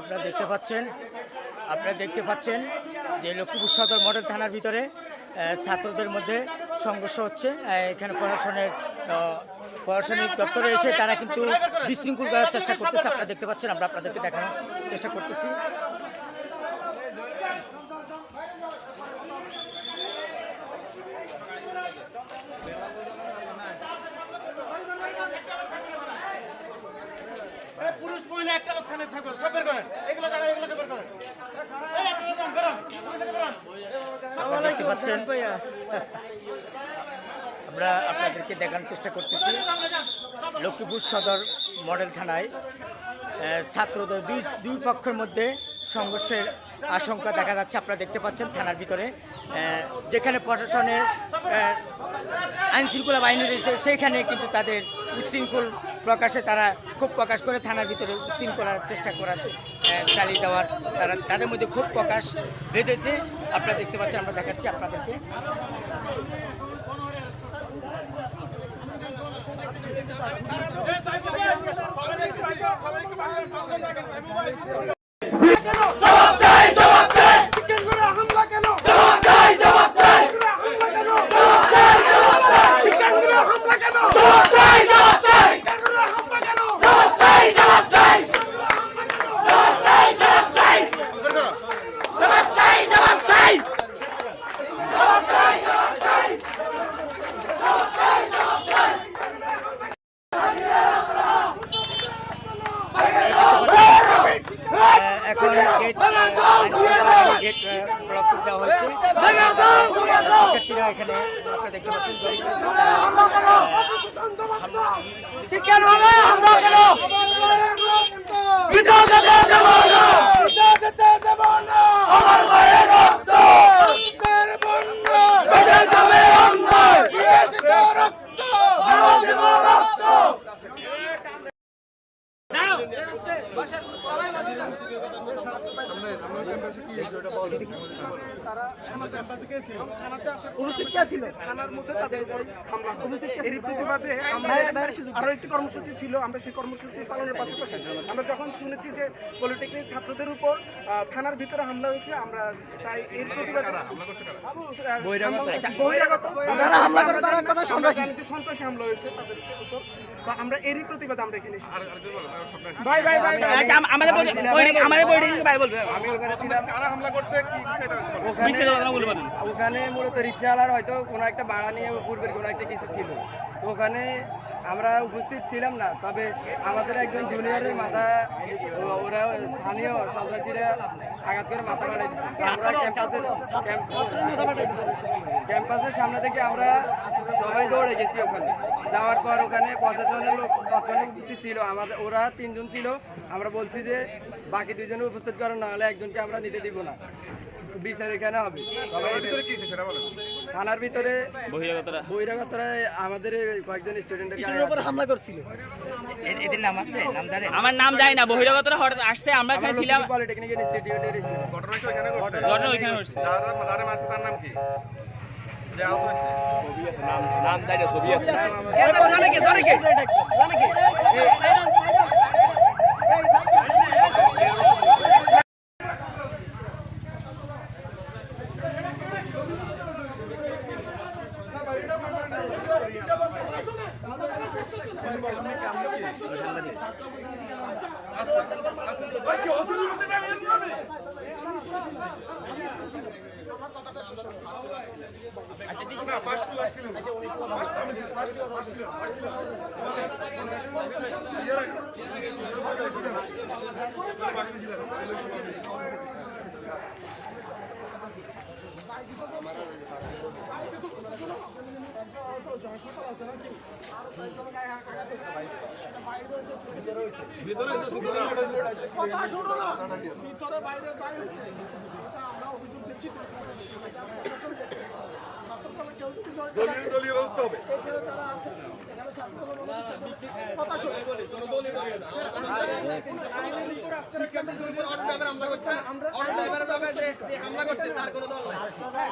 আপনারা দেখতে পাচ্ছেন, আপনারা দেখতে পাচ্ছেন যে লক্ষ্মীপুর সদর মডেল থানার ভিতরে ছাত্রদের মধ্যে সংঘর্ষ হচ্ছে। এখানে প্রশাসনের প্রশাসনিক দপ্তরে এসে তারা কিন্তু বিশৃঙ্খল করার চেষ্টা করতেছে। আপনারা দেখতে পাচ্ছেন, আমরা আপনাদেরকে দেখানোর চেষ্টা করতেছি এই পুরুষ মহিলা একটা লোক থানে থাকবেন সব বের করেন এগুলো যারা এগুলোকে বের করেন এই একটা লোক যান, বেরোন এগুলোকে বেরোন দেখতে আমরা আপনাদেরকে দেখানোর চেষ্টা করতেছি। লক্ষ্মীপুর সদর মডেল থানায় ছাত্রদের দুই দুই পক্ষের মধ্যে সংঘর্ষের আশঙ্কা দেখা যাচ্ছে আপনারা দেখতে পাচ্ছেন থানার ভিতরে। যেখানে প্রশাসনের আহ, আইন শৃঙ্খলা বাহিনী রয়েছে সেইখানে কিন্তু তাদের উচ্ছৃঙ্খল প্রকাশে তারা খুব প্রকাশ করে থানার ভিতরে উশৃঙ্খলার চেষ্টা করার চালিয়ে দেওয়ার তারা তাদের মধ্যে খুব প্রকাশ বেঁধেছে। আপনারা দেখতে পাচ্ছেন আমরা দেখাচ্ছি আপনাদেরকে। গেট ব্লক করে দেওয়া হয়েছে। শিক্ষার্থীরা এখানে আপনারা দেখতে পাচ্ছেন জড়িত শিক্ষার হবে হামলা কেন আমার মায়ের রক্ত বেঁচে যাবে অন্যায় আমরা দেব রক্ত থানার মধ্যে তাদের উপর হামলা হয়। এরই প্রতিবাদে আমরা আরও একটি কর্মসূচি ছিল আমরা সেই কর্মসূচি পালনের পাশাপাশি আমরা যখন শুনেছি যে পলিটেকনিক ছাত্রদের উপর থানার ভিতরে হামলা হয়েছে আমরা তাই এর প্রতিবাদে বহিরাগত হামলা করে? তারা কথা সন্ত্রাসী। সন্ত্রাসী হামলা হয়েছে তাদের উপর তো আমরা এরই প্রতিবাদ আমরা এখানে আমাদের ভাই বলবে। আমি ওখানে ছিলাম। কারা হামলা করছে? কি সেটা ওখানে মূলত রিক্সাওয়ালার হয়তো কোনো একটা ভাড়া নিয়ে পূর্বের কোনো একটা কিছু ছিল। তো ওখানে আমরা উপস্থিত ছিলাম না তবে আমাদের একজন জুনিয়রের মাথা ওরা স্থানীয় সন্ত্রাসীরা আঘাত করে মাথা বাড়াই দিচ্ছে আমরা ক্যাম্পাসের ক্যাম্পাসের সামনে থেকে আমরা সবাই দৌড়ে গেছি ওখানে। যাওয়ার পর ওখানে প্রশাসনের লোক তৎক্ষণাৎ উপস্থিত ছিল। আমাদের ওরা তিনজন ছিল। আমরা বলছি যে বাকি দুজনে উপস্থিত করেন নাহলে একজনকে আমরা নিতে দিব না। বিচার এখানে হবে। সবাই কি সেটা বলেন থানার ভিতরে বহিরাগতরা। বহিরাগতরা আমাদের কয়েকজন স্টুডেন্টের হামলা করছিল। এদের নাম আছে? নাম জানেন? আমার নাম জানি না বহিরাগতরা হঠাৎ আসছে আমরা এখানে ছিলাম পলিটেকনিক ইনস্টিটিউটের ঘটনা ঘটছে? যারা মারছে তার নাম কি? যে আহত হয়েছে। নাম জানি না সাংবাদিক আছে কথা শোনো না ভিতরে বাইরে যাই হয়েছে এটা আমরা অভিযোগ দিচ্ছি তো। ছাত্রদলের কেউ যদি জড়িত থাকে,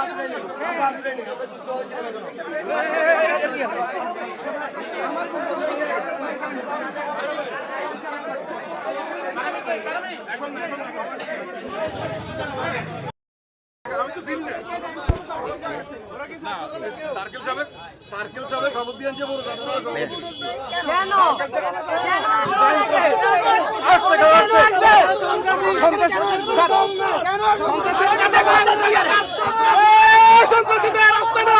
শোনো। সার্কেল সাহেব সার্কেল সাহেব খবর দিয়ে যে বড় সন্ত্রাসীদের আস্তানা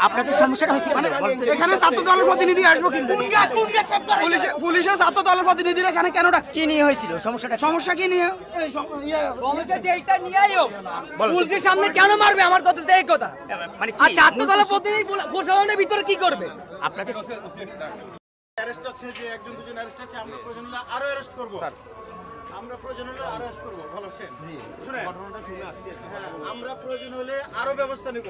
আপনাদের সমস্যাটা হচ্ছে কি? বলতে- এখানে ছাত্র দলের প্রতিনিধি আসব কিন্তু। পুলিশে- পুলিশের ছাত্র? দলের প্রতিনিধিরা এখানে কেন ডাকছে? কি নিয়ে হয়েছিল? সমস্যাটা সমস্যা কি নিয়ে? সমস্যা যে নিয়েই হোক। পুলিশের সামনে কেন মারবে? আমার কথা এই কথা। মানে? আর ছাত্র দলের প্রতিনিধি প্রশাসনের ভিতরে কি করবে? আপনাদের অ্যারেস্ট আছে যে একজন দুজন অ্যারেস্ট আছে আমরা প্রয়োজন আরও অ্যারেস্ট করব। আমরা প্রয়োজন হলে আরও করব। ভালো শুনে হ্যাঁ আমরা প্রয়োজন হলে আরও ব্যবস্থা নিব।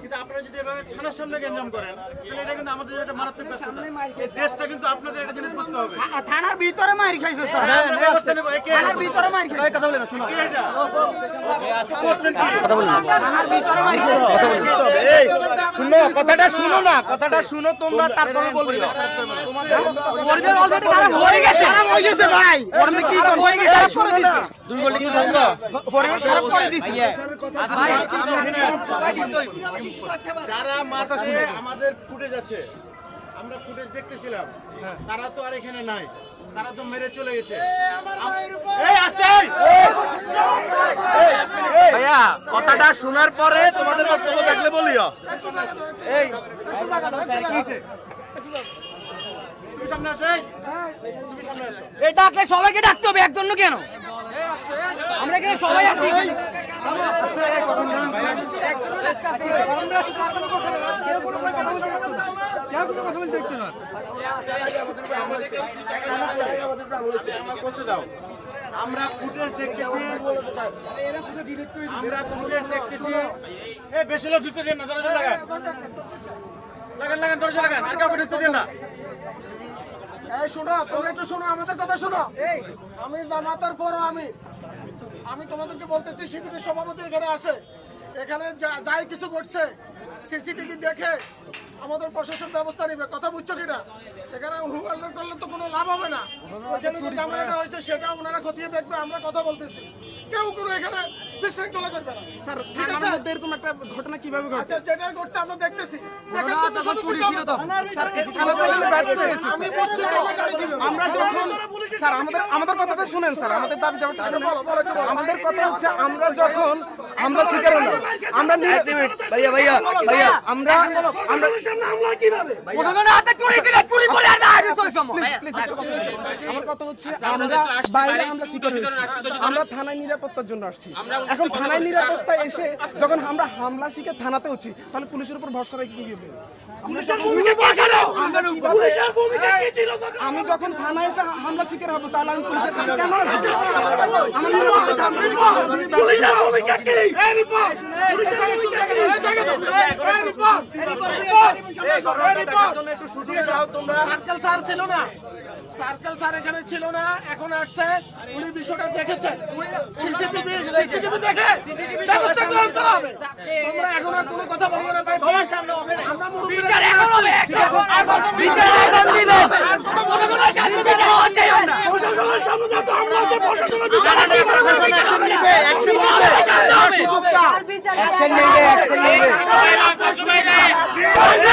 কিন্তু আপনারা যদি এভাবে থানার সামনে গ্যাঞ্জাম করেন তাহলে এটা কিন্তু আমাদের একটা মারাত্মক ব্যস্ততা। এই দেশটা কিন্তু আপনাদের একটা জিনিস বুঝতে হবে। থানার ভিতরে মার খাইছে স্যার। হ্যাঁ, আমরা ব্যবস্থা নেব। একে থানার ভিতরে মার খাইছে কথা বলে না শুনো কি এটা। করছেন কি থানার ভিতরে মার খাইছে শুনো কথাটা শুনো না কথাটা শুনো তোমরা তারপরে বলবি। পরিবার অলরেডি খারাপ হয়ে গেছে। খারাপ হয়ে গেছে ভাই। আপনি কি খারাপ হয়ে যারা আমাদের ফুটেজ আছে আমরা ফুটেজ দেখতেছিলাম তারা তো আর এখানে নাই তারা তো মেরে চলে গেছে ভাইয়া কথাটা শোনার পরে তোমাদের বক্তব্য থাকলে বলিও এই। ডাকলে সবাইকে ডাকতে হবে একজন কেন? আমরা এখানে সবাই আছি। দাও আমরা ফুটেজ দেখতেছি। আমরা ফুটেজ দেখতেছি। এ বেশি লোক ঢুকতে দেন না দরজা লাগান। লাগান লাগান দরজা লাগান। আর কাউকে ঢুকতে দেন না। এই শোনো তোমরা একটু শোনো আমাদের কথা শোনো। আমি জামাতার পরও আমি। আমি তোমাদেরকে বলতেছি শিবিরের সভাপতি এখানে আছে। এখানে যাই কিছু ঘটছে সিসিটিভি দেখে আমাদের প্রশাসন ব্যবস্থা নেবে। কথা বুঝছ কিনা? এখানে হু করলে তো কোনো লাভ হবে না। ওখানে যে ঝামেলাটা হয়েছে সেটা ওনারা খতিয়ে দেখবে আমরা কথা বলতেছি। কেউ কোনো এখানে বিশৃঙ্খলা করবে না। স্যার ঠিক আছে? এরকম একটা ঘটনা কীভাবে ঘটছে? আচ্ছা যেটা ঘটছে আমরা দেখতেছি। আমি বলছি আমরা যখন স্যার আমাদের আমাদের কথাটা শুনেন স্যার। আমাদের দাবি বলো। আমাদের কথা হচ্ছে আমরা যখন আমরা স্বীকার হলাম আমরা নিজ- ভাইয়া ভাইয়া ভাইয়া আমরা আমরা প্রশাসনের হাতে চুরি দিলে চুরি করে আর আর সব সময়। আমার কথা হচ্ছে আমরা বাইরে আমরা স্বীকার আমরা থানায় নিরাপত্তার জন্য আসছি। এখন থানায় নিরাপত্তা এসে যখন আমরা হামলা শিখে থানাতে হচ্ছি তাহলে পুলিশের উপর ভরসা রেখে কি হবে আমি যখন থানায় এসে হামলা শিকার হব তাহলে আমি পুলিশের কাছে কেন? আসব? আমার নিরাপত্তা থাকবে। পুলিশের ভূমিকা কি? এই রিপোর্ট পুলিশের ভূমিকা কি এই জায়গা দাও এই রিপোর্ট রিপোর্ট। এই রিপোর্ট একটু সুযোগ দাও তোমরা। সার্কেল স্যার ছিল না। সার্কেল স্যার এখানে ছিল না এখন আসছে। উনি বিষয়টা দেখেছেন। সিসিটিভি সিসিটিভি দেখে ব্যবস্থা গ্রহণ করা হবে। তোমরা এখন আর কোনো কথা বলবে না ভাই। সবার সামনে আমরা মুরব্বীরা বিচার এখন হবে বিচার এখন দিবে প্রশাসনের সামনে যেতে হচ্ছেই আমরা প্রশাসনের সামনে যত আমরা আছে প্রশাসনের বিচার প্রশাসন অ্যাকশন নেবে অ্যাকশন নেবে অ্যাকশন নেবে অ্যাকশন নেবে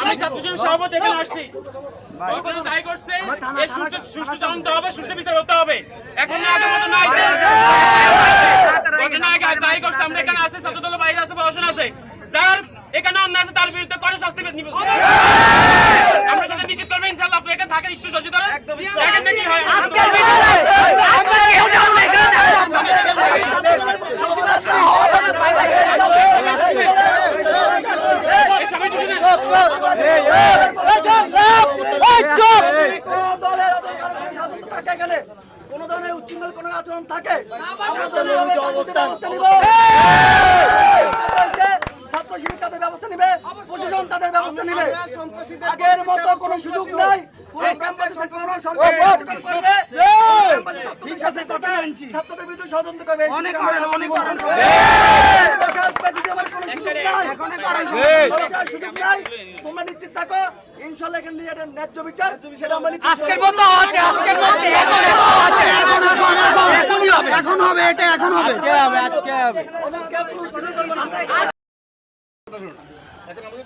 আমি ছাত্র সংসদ সভাপতি এখানে আসছি। যাই করছে। এর সুষ্ঠু সুষ্ঠু তদন্ত হবে সুষ্ঠু বিচার হতে হবে। এখন না আগের মতো নাই। ঘটনা আগে যাই করছে আমরা এখানে আছে ছাত্র দল বাইরে আছে প্রশাসন আছে। যার এখানে অন্য আছে তার বিরুদ্ধে কড়া শাস্তি নিব। আমরা সেটা নিশ্চিত করব ইনশাল্লাহ আপনি এখানে থাকেন একটু ধরেন। দেখেন হয় এই সবাই একটু শুনেন। কোন ধরনের উচ্ছৃঙ্খল কোন আচরণ থাকে ছাত্র শিবির তাদের ব্যবস্থা নিবে প্রশাসন তাদের ব্যবস্থা নিবে আগের মতো কোনো সুযোগ নাই পুরো ক্যাম্পাসে কোনো সরকার কার্যকর করবে। ক্যাম্পাসে ছাত্রদের কথা, ছাত্রদের বিরুদ্ধে ষড়যন্ত্র করবে অনেক অনেক সুযোগ নাই তোমরা নিশ্চিত থাকো ইনশাল্লাহ এখান থেকে ন্যায্য বিচার সেটা আমরা আজকের মতো আছে আজকের মতো এখন আছে এখন হবে এটা এখন হবে আজকে হবে আজকে হবে